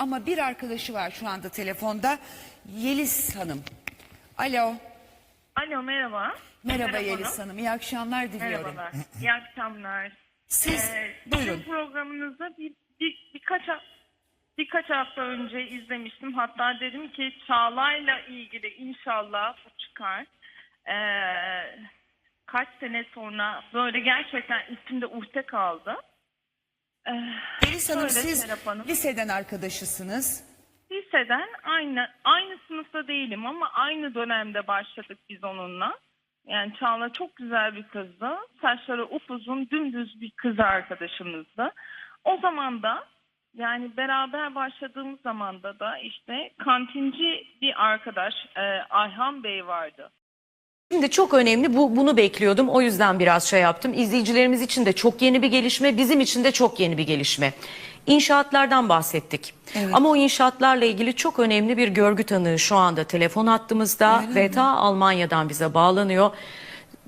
Ama bir arkadaşı var şu anda telefonda. Yeliz Hanım. Alo. Alo merhaba. Merhaba Merhaba. Yeliz Hanım. İyi akşamlar diliyorum. Merhabalar. İyi akşamlar. Siz Ee, buyurun. Sizin programınızda bir, bir, birkaç ha- birkaç hafta önce izlemiştim. Hatta dedim ki Çağla'yla ilgili inşallah bu çıkar. Ee, kaç sene sonra böyle gerçekten içimde uhde kaldı. Ee, Yeliz Hanım Öyle siz Serap Hanım. liseden arkadaşısınız. Liseden aynı aynı sınıfta değilim ama aynı dönemde başladık biz onunla. Yani Çağla çok güzel bir kızdı. Saçları upuzun, dümdüz bir kız arkadaşımızdı. O zaman da yani beraber başladığımız zamanda da işte kantinci bir arkadaş e, Ayhan Bey vardı. Şimdi çok önemli bu bunu bekliyordum o yüzden biraz şey yaptım. İzleyicilerimiz için de çok yeni bir gelişme bizim için de çok yeni bir gelişme. İnşaatlardan bahsettik. Evet. Ama o inşaatlarla ilgili çok önemli bir görgü tanığı şu anda telefon hattımızda Öyle ve mi? ta Almanya'dan bize bağlanıyor.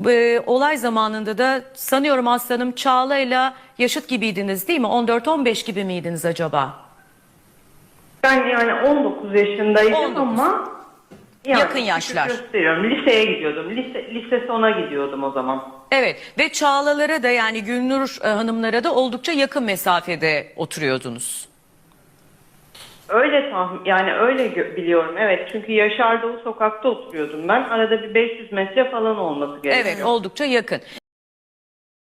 Ee, olay zamanında da sanıyorum aslanım Çağla'yla yaşıt gibiydiniz değil mi? 14-15 gibi miydiniz acaba? Ben yani 19 yaşındaydım 19. ama Yakın yaşlar. gösteriyorum. Liseye gidiyordum. Lise, lise sona gidiyordum o zaman. Evet ve Çağlalara da yani Gülnur e, hanımlara da oldukça yakın mesafede oturuyordunuz. Öyle tahmin yani öyle gö- biliyorum evet çünkü Yaşar Doğu sokakta oturuyordum ben. Arada bir 500 metre falan olması gerekiyor. Evet oldukça yakın.